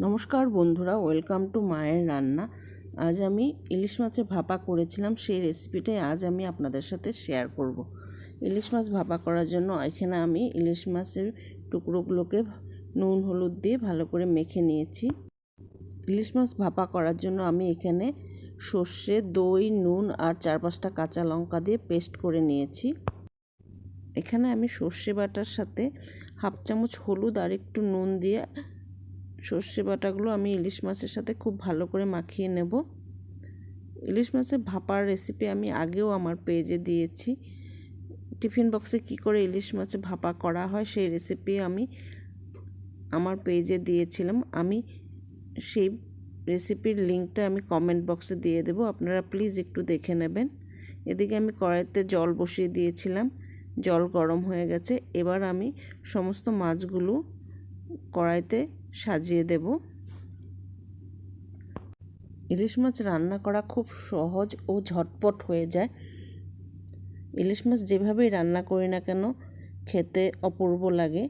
নমস্কার বন্ধুরা, welcome to মায়ের রান্না। আজ আমি ইলিশ মাছের ভাপা করেছিলাম, সেই রেসিপিটাই আজ আমি আপনাদের সাথে শেয়ার করব। ইলিশ মাছ ভাপা করার জন্য এখানে আমি ইলিশ মাছের টুকরোগুলোকে নুন, হলুদ দিয়ে ভালো করে মেখে নিয়েছি। ইলিশ মাছ ভাপা করার জন্য আমি এখানে সর্ষে, দই, নুন আর চার পাঁচটা কাঁচা লঙ্কা দিয়ে পেস্ট করে নিয়েছি। এখানে আমি সর্ষে বাটার সাথে হাফ চামচ হলুদ আর একটু নুন দিয়ে সর্ষে বাটাগুলো আমি ইলিশ মাছের সাথে খুব ভালো করে মাখিয়ে নেব। ইলিশ মাছের ভাপার রেসিপি আমি আগেও আমার পেজে দিয়েছি। টিফিন বক্সে কি করে ইলিশ মাছে ভাপা করা হয় সেই রেসিপি আমি আমার পেজে দিয়েছিলাম। আমি সেই রেসিপির লিঙ্কটা আমি কমেন্ট বক্সে দিয়ে দেব, আপনারা প্লিজ একটু দেখে নেবেন। এদিকে আমি কড়াইতে জল বসিয়ে দিয়েছিলাম, জল গরম হয়ে গেছে। এবার আমি সমস্ত মাছগুলো কড়াইতে সাজিয়ে দেব। ইলিশ মাছ রান্না করা খুব সহজ ও ঝটপট হয়ে যায়। ইলিশ মাছ যেভাবেই রান্না করি না কেন, খেতে অপূর্ব লাগে।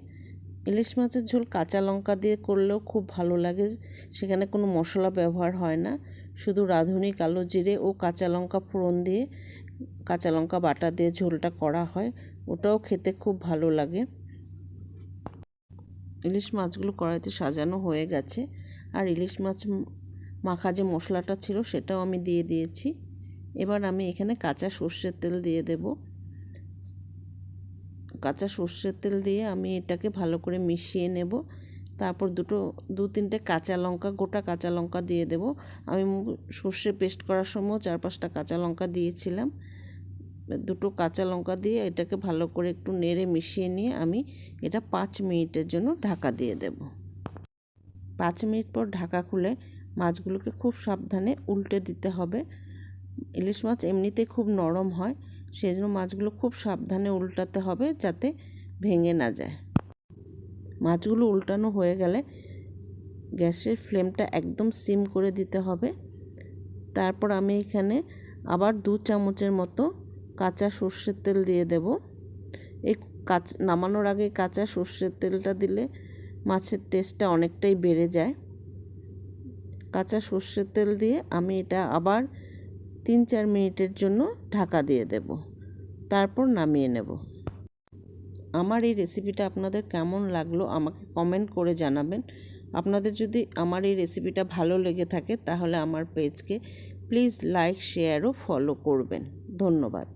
ইলিশ মাছের ঝোল কাঁচা লঙ্কা দিয়ে করলেও খুব ভালো লাগে, সেখানে কোনো মশলা ব্যবহার হয় না। শুধু রাঁধুনি, কালো জিরে ও কাঁচা লঙ্কা ফোড়ন দিয়ে, কাঁচা লঙ্কা বাটা দিয়ে ঝোলটা করা হয়। ওটাও খেতে খুব ভালো লাগে। ইলিশ মাছগুলো কড়াইতে সাজানো হয়ে গেছে। আর ইলিশ মাছ মাখা যে মশলাটা ছিল সেটাও আমি দিয়ে দিয়েছি। এবার আমি এখানে কাঁচা সর্ষের তেল দিয়ে দেব। কাঁচা সর্ষের তেল দিয়ে আমি এটাকে ভালো করে মিশিয়ে নেব। তারপর দুটো, দু তিনটে কাঁচা লঙ্কা, গোটা কাঁচা লঙ্কা দিয়ে দেব। আমি সর্ষে পেস্ট করার সময় চার পাঁচটা কাঁচা লঙ্কা দিয়েছিলাম। দুটো কাঁচা লঙ্কা দিয়ে এটাকে ভালো করে একটু নেড়ে মিশিয়ে নিয়ে আমি এটা পাঁচ মিনিটের জন্য ঢাকা দিয়ে দেব। পাঁচ মিনিট পর ঢাকা খুলে মাছগুলোকে খুব সাবধানে উল্টে দিতে হবে। ইলিশ মাছ এমনিতেই খুব নরম হয় সেই জন্য মাছগুলো খুব সাবধানে উল্টাতে হবে যাতে ভেঙে না যায়। মাছগুলো উল্টানো হয়ে গেলে গ্যাসের ফ্লেমটা একদম সিম করে দিতে হবে। তারপর আমি এখানে আবার দু চামচের মতো কাঁচা সর্ষের তেল দিয়ে দেব। এই কাঁচ, নামানোর আগে কাঁচা সর্ষের তেলটা দিলে মাছের টেস্টটা অনেকটাই বেড়ে যায়। কাঁচা সর্ষের তেল দিয়ে আমি এটা আবার তিন চার মিনিটের জন্য ঢাকা দিয়ে দেব। তারপর নামিয়ে নেব। আমার এই রেসিপিটা আপনাদের কেমন লাগল আমাকে কমেন্ট করে জানাবেন। আপনাদের যদি আমার এই রেসিপিটা ভালো লেগে থাকে তাহলে আমার পেজকে প্লিজ লাইক, শেয়ার ও ফলো করবেন। ধন্যবাদ।